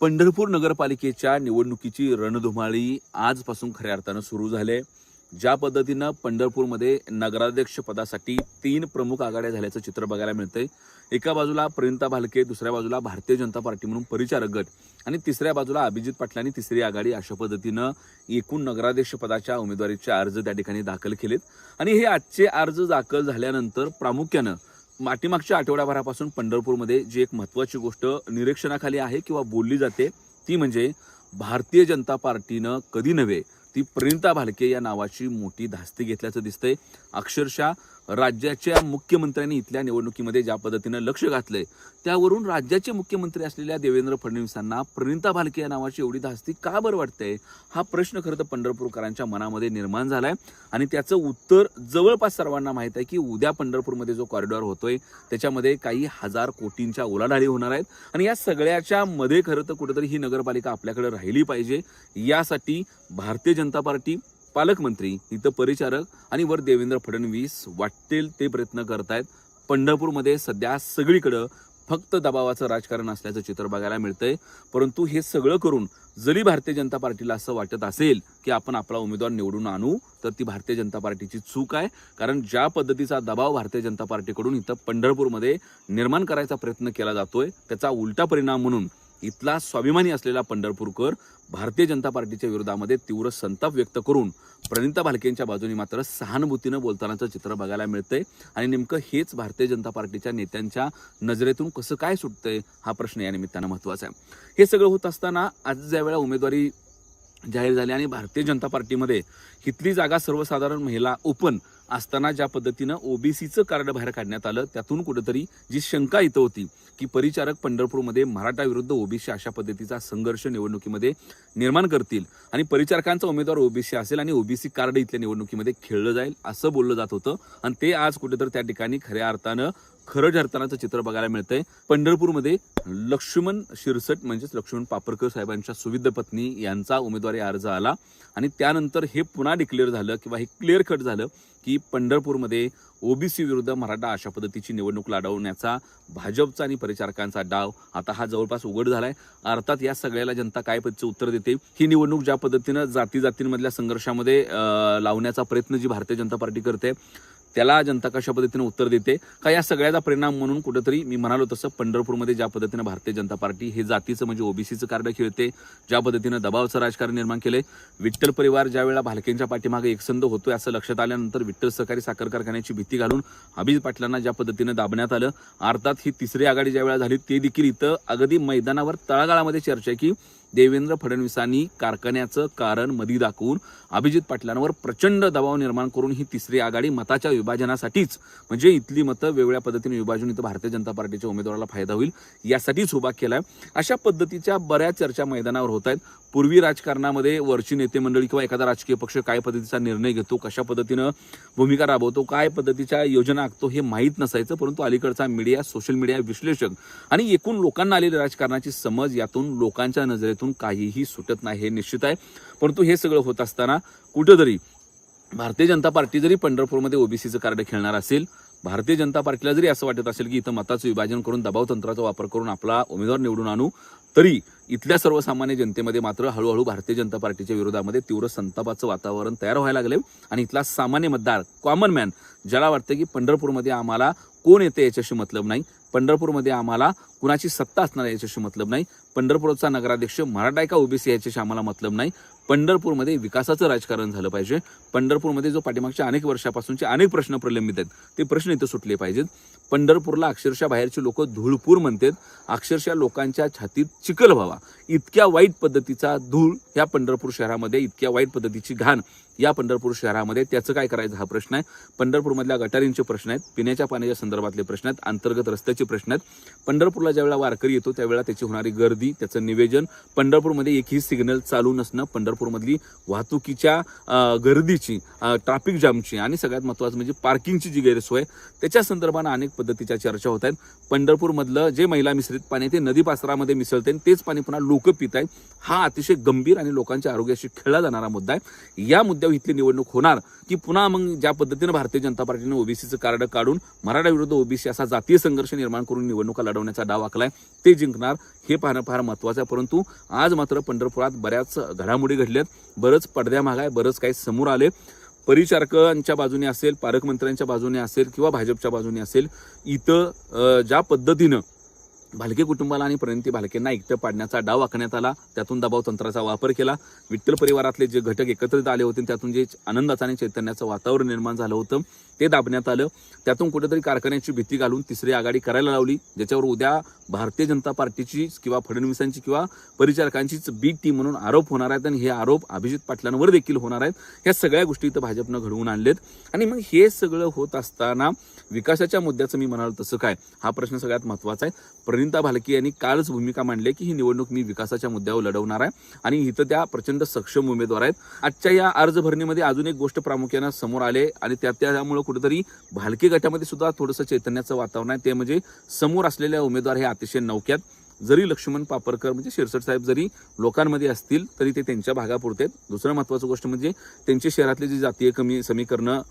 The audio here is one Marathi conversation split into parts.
पंढरपूर नगरपालिकेच्या निवडणुकीची रणधुमाळी आजपासून खऱ्या अर्थानं सुरू झाले ज्या पद्धतीनं पंढरपूरमध्ये नगराध्यक्ष पदासाठी तीन प्रमुख आघाड्या झाल्याचं चित्र बघायला मिळतंय. एका बाजूला प्रियंता भालके दुसऱ्या बाजूला भारतीय जनता पार्टी म्हणून परिचारक गट आणि तिसऱ्या बाजूला अभिजित पाटलांनी तिसरी आघाडी अशा पद्धतीनं एकूण नगराध्यक्ष पदाच्या उमेदवारीचे अर्ज त्या ठिकाणी दाखल केलेत. आणि हे आजचे अर्ज दाखल झाल्यानंतर प्रामुख्यानं पाठीमागच्या आठवड्याभरापासून पंढरपूरमध्ये जी एक महत्त्वाची गोष्ट निरीक्षणाखाली आहे किंवा बोलली जाते ती म्हणजे भारतीय जनता पार्टीनं कधी नव्हे ती प्रणिता भालके या नावाची मोठी धास्ती घेतल्याचं दिसतंय. अक्षरशः राज्याच्या मुख्यमंत्र्यांनी इथल्या निवडणुकीमध्ये ज्या पद्धतीनं लक्ष घातलंय त्यावरून राज्याचे मुख्यमंत्री असलेल्या देवेंद्र फडणवीसांना प्रणिता भालके या नावाची एवढी धास्ती का बरं वाटते हा प्रश्न खरं तर पंढरपूरकरांच्या मनामध्ये निर्माण झालाय. आणि त्याचं उत्तर जवळपास सर्वांना माहीत आहे की उद्या पंढरपूरमध्ये जो कॉरिडॉर होतोय त्याच्यामध्ये काही हजार कोटींच्या उलाढाली होणार आहेत. आणि या सगळ्याच्या मध्ये खरं तर कुठेतरी ही नगरपालिका आपल्याकडे राहिली पाहिजे. यासाठी भारतीय जनता पार्टी पालकमंत्री इथं परिचारक आणि वर देवेंद्र फडणवीस वाटतील ते प्रयत्न करतायत. पंढरपूरमध्ये सध्या सगळीकडं फक्त दबावाचं राजकारण असल्याचं चित्र बघायला मिळतंय. परंतु हे सगळं करून जरी भारतीय जनता पार्टीला असं वाटत असेल की आपण आपला उमेदवार निवडून आणू तर ती भारतीय जनता पार्टीची चूक आहे. कारण ज्या पद्धतीचा दबाव भारतीय जनता पार्टीकडून इथं पंढरपूरमध्ये निर्माण करायचा प्रयत्न केला जातोय त्याचा उलटा परिणाम म्हणून इथला स्वाभिमानी असलेला पंढरपूरकर भारतीय जनता पार्टीच्या विरोधामध्ये तीव्र संताप व्यक्त करून प्रणिता भालकेंच्या बाजूने मात्र सहानुभूतीनं बोलतानाचं चित्र बघायला मिळतंय. आणि नेमकं हेच भारतीय जनता पार्टीच्या नेत्यांच्या नजरेतून कसं काय सुटतंय हा प्रश्न या निमित्तानं महत्त्वाचा आहे. हे सगळं होत असताना आज ज्या वेळा उमेदवारी जाहीर झाली आणि भारतीय जनता पार्टीमध्ये इथली जागा सर्वसाधारण महिला ओपन असताना ज्या पद्धतीनं ओबीसीचं कार्ड बाहेर काढण्यात आलं त्यातून कुठेतरी जी शंका इथं होती की परिचारक पंढरपूरमध्ये मराठा विरुद्ध ओबीसी अशा पद्धतीचा संघर्ष निवडणुकीमध्ये निर्माण करतील आणि परिचारकांचा उमेदवार ओबीसी असेल आणि ओबीसी कार्ड इथल्या निवडणुकीमध्ये खेळलं जाईल असं बोललं जात होतं. आणि ते आज कुठेतरी त्या ठिकाणी खऱ्या अर्थानं खरं ठरतानाचं चित्र बघायला मिळतंय. पंढरपूरमध्ये लक्ष्मण शिरसट म्हणजेच लक्ष्मण पापरकर साहेबांच्या सुविध पत्नी यांचा उमेदवारी अर्ज आला. आणि त्यानंतर हे पुन्हा डिक्लेअर झालं किंवा हे क्लिअर कट झालं की पंढरपूरमध्ये ओबीसी विरुद्ध मराठा अशा पद्धतीची निवडणूक लढवण्याचा भाजपचा आणि परिचारकांचा डाव आता हा जवळपास उघड झालाय. अर्थात या सगळ्याला जनता काय पद्धतीचं उत्तर देते? ही निवडणूक ज्या पद्धतीनं जाती जातींमधल्या संघर्षामध्ये लावण्याचा प्रयत्न जी भारतीय जनता पार्टी करते त्याला जनता कशा पद्धतीने उत्तर देते? का या सगळ्याचा परिणाम म्हणून कुठेतरी मी म्हणालो तसं पंढरपूरमध्ये ज्या पद्धतीनं भारतीय जनता पार्टी हे जातीचं म्हणजे ओबीसीचं कार्ड खेळते ज्या पद्धतीनं दबावाचं राजकारण निर्माण केलंय विठ्ठल परिवार ज्या वेळेला भालकेंच्या पाठीमागे एकसंध होतोय असं लक्षात आल्यानंतर विठ्ठल सहकारी साखर कारखान्याची भीती घालून अभिज पाटलांना ज्या पद्धतीनं दाबण्यात आलं अर्थात ही तिसरी आघाडी ज्या वेळेला झाली ते देखील इथं अगदी मैदानावर तळागाळामध्ये चर्चा आहे की देवेंद्र फडणवीसांनी कारखान्याचं कारण मधी दाखवून अभिजित पाटलांवर प्रचंड दबाव निर्माण करून ही तिसरी आघाडी मताच्या विभाजनासाठीच म्हणजे इथली मतं वेगळ्या पद्धतीने विभाजून इथं भारतीय जनता पार्टीच्या उमेदवाराला फायदा होईल यासाठीच उभा केलाय. अशा पद्धतीच्या बऱ्याच चर्चा मैदानावर होत आहेत. पूर्वी राजकारणामध्ये वरची नेते मंडळी किंवा एखादा राजकीय पक्ष काय पद्धतीचा निर्णय घेतो कशा पद्धतीनं भूमिका राबवतो काय पद्धतीच्या योजना आखतो हे माहीत नसायचं परंतु अलीकडचा मीडिया सोशल मीडिया विश्लेषक आणि एकूण लोकांना आलेली राजकारणाची समज यातून लोकांच्या नजरेतून काहीही सुटत नाही हे निश्चित आहे. परंतु हे सगळं होत असताना कुठंतरी भारतीय जनता पार्टी जरी पंढरपूरमध्ये ओबीसीचं कार्ड खेळणार असेल भारतीय जनता पार्टीला जरी असं वाटत असेल की इथं मताचं विभाजन करून दबाव तंत्राचा वापर करून आपला उमेदवार निवडून आणू तरी इथल्या सर्वसामान्य जनतेमध्ये मात्र हळूहळू भारतीय जनता पार्टीच्या विरोधामध्ये तीव्र संतापाचं वातावरण तयार व्हायला लागले आणि इथला सामान्य मतदार कॉमन मॅन ज्याला वाटतं की पंढरपूरमध्ये आम्हाला कोण येते याच्याशी मतलब नाही. पंढरपूरमध्ये आम्हाला कुणाची सत्ता असणार याच्याशी मतलब नाही. पंढरपूरचा नगराध्यक्ष मराठा का ओबीसी याच्याशी आम्हाला मतलब नाही. पंढरपूरमध्ये विकासाचं राजकारण झालं पाहिजे. पंढरपूरमध्ये जो पाठीमागच्या अनेक वर्षापासूनचे अनेक प्रश्न प्रलंबित आहेत. ते प्रश्न इथं सुटले पाहिजेत. पंढरपूरला अक्षरशः बाहेरचे लोक धूळपूर म्हणतात. अक्षरशः लोकांच्या छातीत चिखल व्हावा. इतक्या वाईट पद्धतीचा धूळ या पंढरपूर शहरामध्ये इतक्या वाईट पद्धतीची घाण या पंढरपूर शहरामध्ये त्याचं काय करायचं हा प्रश्न आहे. पंढरपूरमधल्या गटारींचे प्रश्न आहेत पिण्याच्या पाण्याच्या संदर्भातले प्रश्न आहेत अंतर्गत रस्त्याचे प्रश्न आहेत. पंढरपूरला ज्यावेळेला वारकरी येतो त्यावेळेला त्याची होणारी गर्दी त्याचं निवेदन पंढरपूरमध्ये एकही सिग्नल चालू नसणं पंढरपूरमधली वाहतुकीच्या गर्दीची ट्रॅफिक जामची आणि सगळ्यात महत्त्वाचं म्हणजे पार्किंगची जी गैरसोय त्याच्या संदर्भानं अनेक पद्धतीच्या चर्चा होत आहेत. पंढरपूरमधलं जे महिला मिश्रित पाणी ते नदी मिसळते आणि तेच पाणी पुन्हा लोक पित आहेत. हा अतिशय गंभीर आणि लोकांच्या आरोग्याशी खेळला जाणारा मुद्दा आहे. या मुद्द्यावर इथली निवडणूक होणार की पुन्हा मग ज्या पद्धतीनं भारतीय जनता पार्टीने ओबीसीचं कार्ड काढून मराठा विरुद्ध ओबीसी असा जातीय संघर्ष निर्माण करून निवडणुका लढवण्याचा डाव डाव आखलाय ते जिंकणार हे पाहणं फार महत्त्वाचं आहे. परंतु आज मात्र पंढरपुरात बऱ्याच घडामोडी घडल्यात. बरंच पडद्यामाग आहे बरंच काही समोर आले परिचारकांच्या बाजूने असेल पालकमंत्र्यांच्या बाजूने असेल किंवा भाजपच्या बाजूने असेल इथं ज्या पद्धतीनं भालके कुटुंबाला आणि प्रणिती भालकेंना एकटं पाडण्याचा डाव आखण्यात आला. त्यातून दबाव तंत्राचा वापर केला. विठ्ठल परिवारातले जे घटक एकत्रित आले होते त्यातून जे आनंदाचं आणि चैतन्याचं वातावरण निर्माण झालं होतं ते दाबण्यात आलं. त्यातून कुठेतरी कारखान्याची भीती घालून तिसरी आघाडी करायला लावली ज्याच्यावर उद्या भारतीय जनता पार्टीची किंवा फडणवीसांची किंवा परिचारकांचीच बी टीम म्हणून आरोप होणार आहेत आणि हे आरोप अभिजित पाटलांवर देखील होणार आहेत. ह्या सगळ्या गोष्टी इथं भाजपनं घडवून आणलेत. आणि मग हे सगळं होत असताना विकासाच्या मुद्द्याचं मी म्हणालो तसं काय? हा प्रश्न सगळ्यात महत्त्वाचा आहे. प्रणिता भालके यांनी कालच भूमिका मांडली की ही निवडणूक मी विकासाच्या मुद्द्यावर लढवणार आहे. आणि इथं त्या प्रचंड सक्षम उमेदवार आहेत. आजच्या या अर्ज भरणीमध्ये अजून एक गोष्ट प्रामुख्यानं समोर आले आणि त्या त्यामुळे कुठेतरी भालके गटामध्ये सुद्धा थोडंसं चैतन्याचं वातावरण आहे. ते म्हणजे समोर असलेल्या उमेदवार हे अतिशय नौक्यात. जरी लक्ष्मण पापरकर म्हणजे शिरसट साहेब जरी लोकांमध्ये असतील तरी ते त्यांच्या भागापुरते आहेत. दुसरं महत्त्वाचं गोष्ट म्हणजे त्यांचे शहरातली जी जातीय कमी समीकरणं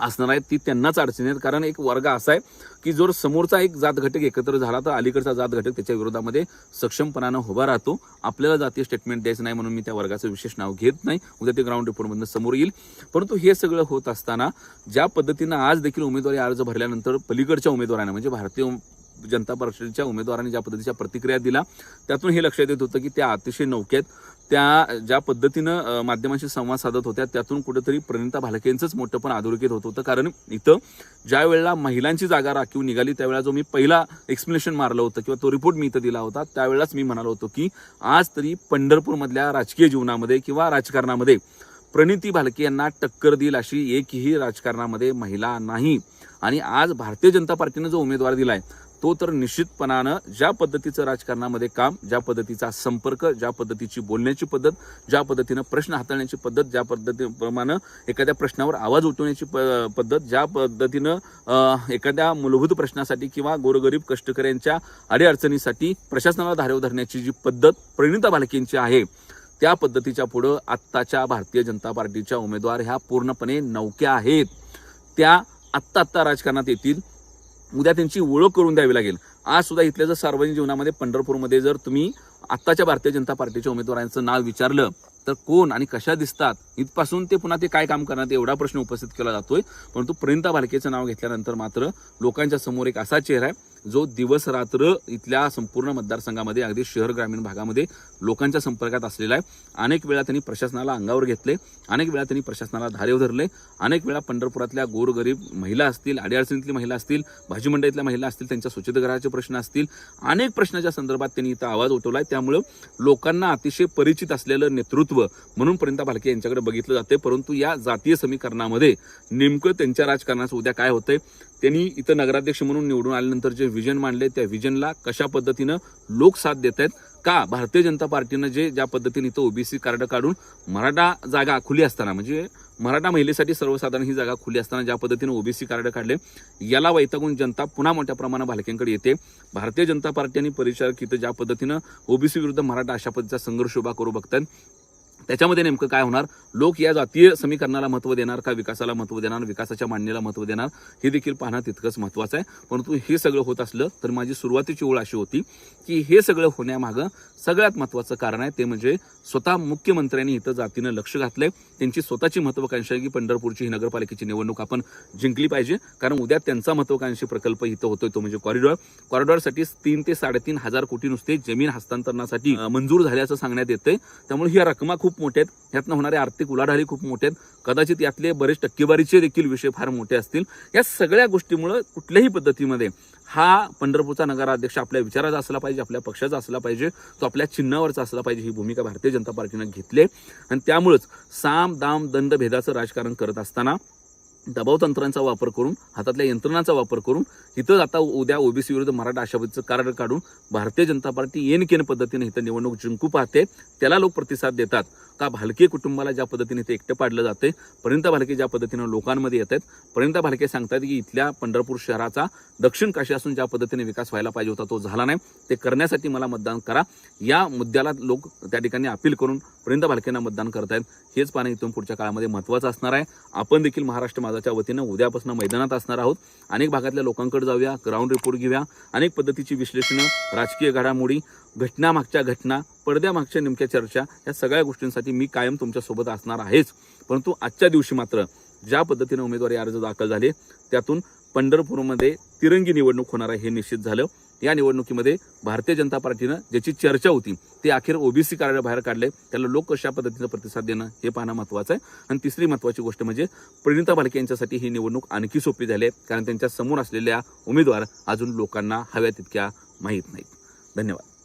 असणार आहेत ती त्यांनाच अडचणी आहेत. कारण एक वर्ग असा आहे की जर समोरचा एक जात घटक एकत्र झाला तर अलीकडचा जात घटक त्याच्या विरोधामध्ये सक्षमपणानं उभा राहतो. आपल्याला जातीय स्टेटमेंट द्यायचं नाही म्हणून मी त्या वर्गाचं विशेष नाव घेत नाही. उद्या ते ग्राउंड रिपोर्टमधनं समोर येईल. परंतु हे सगळं होत असताना ज्या पद्धतीनं आज देखील उमेदवारी अर्ज भरल्यानंतर पलीकडच्या उमेदवारांना म्हणजे भारतीय जनता पक्षाच्या उमेदवारांनी ज्या पद्धतीच्या प्रतिक्रिया दिला त्यातून हे लक्षात येत होतं की त्या अतिशय नौक्यात त्या ज्या पद्धतीनं माध्यमांशी संवाद साधत होत्या त्यातून कुठेतरी प्रणिता भालकेंचंच मोठं पण अधोरेखित होत होतं. कारण इथं ज्या वेळेला महिलांची जागा राखीव निघाली त्यावेळेला जो मी पहिला एक्सप्लेनेशन मारलं होतं किंवा तो रिपोर्ट मी इथं दिला होता त्यावेळेलाच मी म्हणालो होतो की आज तरी पंढरपूरमधल्या राजकीय जीवनामध्ये किंवा राजकारणामध्ये प्रणिती भालके यांना टक्कर देईल अशी एकही राजकारणामध्ये महिला नाही. आणि आज भारतीय जनता पार्टीनं जो उमेदवार दिलाय तो तर निश्चितपणानं ज्या पद्धतीचं राजकारणामध्ये काम ज्या पद्धतीचा संपर्क ज्या पद्धतीची बोलण्याची पद्धत ज्या पद्धतीनं प्रश्न हाताळण्याची पद्धत ज्या पद्धतीप्रमाणे एखाद्या प्रश्नावर आवाज उठवण्याची प- पद्धत ज्या पद्धतीनं एखाद्या मूलभूत प्रश्नासाठी किंवा गोरगरीब कष्टकऱ्यांच्या अडीअडचणीसाठी प्रशासनाला धारेव धरण्याची जी पद्धत प्रणिता भालकेंची आहे त्या पद्धतीच्या पुढं आत्ताच्या भारतीय जनता पार्टीच्या उमेदवार ह्या पूर्णपणे नौक्या आहेत. त्या आत्ता आत्ता राजकारणात येतील. उद्या त्यांची ओळख करून द्यावी लागेल. आज सुद्धा इथल्या जर सार्वजनिक जीवनामध्ये पंढरपूरमध्ये जर तुम्ही आत्ताच्या भारतीय जनता पार्टीच्या उमेदवारांचं नाव विचारलं तर कोण आणि कशा दिसतात? इथपासून ते पुन्हा ते काय काम करणार एवढा प्रश्न उपस्थित केला जातोय. परंतु प्रियंता भालकेचं नाव घेतल्यानंतर मात्र लोकांच्या समोर एक असा चेहरा आहे जो दिवस रात्र इथल्या संपूर्ण मतदारसंघामध्ये अगदी शहर ग्रामीण भागामध्ये लोकांच्या संपर्कात असलेला आहे. अनेक वेळा त्यांनी प्रशासनाला अंगावर घेतले अनेक वेळा त्यांनी प्रशासनाला धारेव धरले अनेक वेळा पंढरपुरातल्या गोरगरीब महिला असतील अडीअडचणीतली महिला असतील भाजी मंडईतल्या महिला असतील त्यांच्या स्वच्छतागृहाचे प्रश्न असतील अनेक प्रश्नाच्या संदर्भात त्यांनी इथं आवाज उठवला आहे त्यामुळं लोकांना अतिशय परिचित असलेलं नेतृत्व म्हणून प्रियंता भालके यांच्याकडे बघितलं जाते परंतु या जातीय समीकरणामध्ये नेमकं त्यांच्या राजकारणाचं उद्या काय होतंय त्यांनी इथं नगराध्यक्ष म्हणून निवडून आल्यानंतर जे विजन मांडले त्या विजनला कशा पद्धतीनं लोक साथ देत आहेत? का भारतीय जनता पार्टीनं जे ज्या पद्धतीने इथं ओबीसी कार्ड काढून मराठा जागा खुली असताना म्हणजे मराठा महिलेसाठी सर्वसाधारण ही जागा खुली असताना ज्या पद्धतीने ओबीसी कार्ड काढले याला वैतागून जनता पुन्हा मोठ्या प्रमाणात भालक्यांकडे येते. भारतीय जनता पार्टी आणि परिचारक इथं ज्या पद्धतीनं ओबीसी विरुद्ध मराठा अशा पद्धतीचा संघर्ष उभा करू बघतात त्याच्यामध्ये नेमकं काय होणार? लोक या जातीय समीकरणाला महत्त्व देणार का विकासाला महत्त्व देणार? विकासाच्या मांडणीला महत्त्व देणार? हे देखील पाहणं तितकंच महत्त्वाचं आहे. परंतु हे सगळं होत असलं तर माझी सुरुवातीची ओळ अशी होती की हे सगळं होण्यामागं सगळ्यात महत्त्वाचं कारण आहे ते म्हणजे स्वतः मुख्यमंत्र्यांनी इथं जातीनं लक्ष घातलंय. त्यांची स्वतःची महत्त्वाकांक्षा आहे की पंढरपूरची ही नगरपालिकेची निवडणूक आपण जिंकली पाहिजे. कारण उद्या त्यांचा महत्त्वाकांक्षी प्रकल्प इथं होतोय तो म्हणजे कॉरिडॉर. कॉरिडॉरसाठी तीन ते साडेतीन हजार कोटी नुसते जमीन हस्तांतरणासाठी मंजूर झाल्याचं सांगण्यात येतंय. त्यामुळे ही रकमा खूप खूप मोठे आहेत. ह्यातनं होणाऱ्या आर्थिक उलाढाली खूप मोठ्या आहेत. कदाचित यातले बरेच टक्केवारीचे देखील विषय फार मोठे असतील. या सगळ्या गोष्टीमुळं कुठल्याही पद्धतीमध्ये हा पंढरपूरचा नगराध्यक्ष आपल्या विचाराचा असला पाहिजे आपल्या पक्षाचा असला पाहिजे तो आपल्या चिन्हावरचा असला पाहिजे ही भूमिका भारतीय जनता पार्टीनं घेतली आणि त्यामुळंच साम दाम दंड भेदाचं राजकारण करत असताना दबाव तंत्रांचा वापर करून हातातल्या यंत्रणांचा वापर करून इथं आता उद्या ओबीसी विरुद्ध मराठा आशावादीचं कार्ड काढून भारतीय जनता पार्टी एन केन पद्धतीने इथं निवडणूक जिंकू पाहते. त्याला लोक प्रतिसाद देतात. का भालके कुटुंबाला ज्या पद्धतीने ते एकटं पाडलं जाते पर्यंत भालके ज्या पद्धतीनं लोकांमध्ये येत आहेत पर्यंत भालके सांगतात की इथल्या पंढरपूर शहराचा दक्षिण काशी असून ज्या पद्धतीने विकास व्हायला पाहिजे होता तो झाला नाही. ते करण्यासाठी मला मतदान करा. या मुद्द्याला लोक त्या ठिकाणी अपील करून पर्यंत भालकेंना मतदान करतायत. हेच पाहणं इथून पुढच्या काळामध्ये महत्त्वाचं असणार आहे. आपण देखील महाराष्ट्र माझा विभागाच्या वतीनं उद्यापासून मैदानात असणार आहोत. अनेक भागातल्या लोकांकडे जाऊया ग्राउंड रिपोर्ट घेऊया अनेक पद्धतीची विश्लेषणं राजकीय घडामोडी घटनामागच्या घटना पडद्यामागच्या नेमक्या चर्चा या सगळ्या गोष्टींसाठी मी कायम तुमच्यासोबत असणार आहेच. परंतु आजच्या दिवशी मात्र ज्या पद्धतीनं उमेदवारी अर्ज दाखल झाले त्यातून पंढरपूरमध्ये तिरंगी निवडणूक होणार आहे हे निश्चित झालं. या निवडणुकीमध्ये भारतीय जनता पार्टीनं ज्याची चर्चा होती ते अखेर ओबीसी कार्ड बाहेर काढले. त्याला लोक कशा पद्धतीनं प्रतिसाद देणं हे पाहणं महत्त्वाचं आहे. आणि तिसरी महत्त्वाची गोष्ट म्हणजे प्रणिता भालके यांच्यासाठी ही निवडणूक आणखी सोपी झाली आहे कारण त्यांच्यासमोर असलेल्या उमेदवार अजून लोकांना हव्या तितक्या माहीत नाहीत. धन्यवाद.